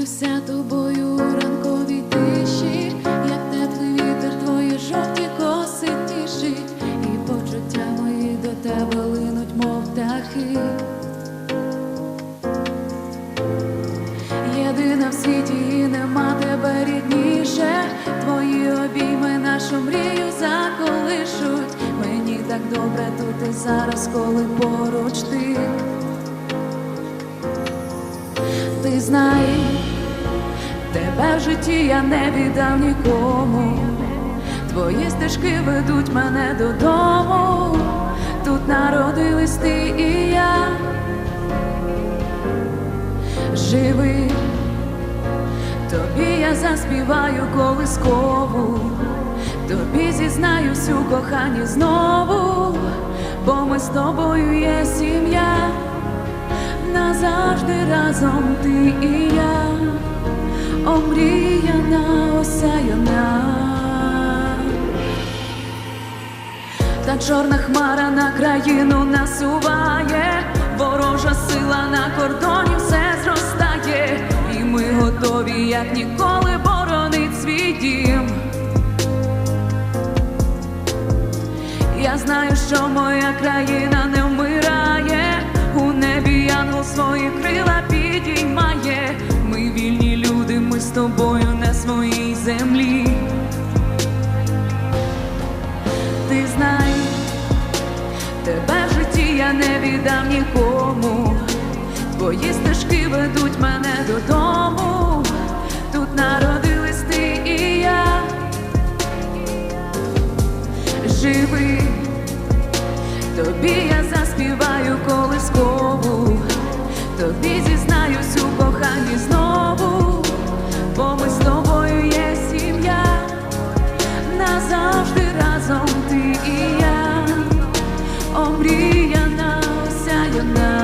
Милуюся тобою у ранковій тиші, як теплий вітер, твої жовті коси тішить, і почуття мої до тебе линуть, мов птахи. Єдина в світі і нема тебе рідніше, твої обійми нашу мрію заколишуть. Мені так добре тут і зараз, коли поруч ти. Знай, тебе в житті я не віддам нікому. Твої стежки ведуть мене додому. Тут народились ти і я. Живи, тобі я заспіваю колискову, тобі зізнаюсь у коханні знову, бо ми з тобою є сім'я назавжди разом ти і я, омріяна, осяяна, та чорна хмара на країну насуває, ворожа сила на кордоні все зростає, і ми готові, як ніколи, боронить свій дім. Я знаю, що моя країна не янгол свої крила підіймає. Ми вільні люди, ми з тобою на своїй землі. Ти знай, тебе в житті я не віддам нікому. Твої стежки ведуть мене додому. Тут народились ти і я. Живи, тобі я заспіваю колискову тобі зізнаюсь у коханні знову, бо ми з тобою є сім'я, назавжди разом ти і я, омріяна, осяяна.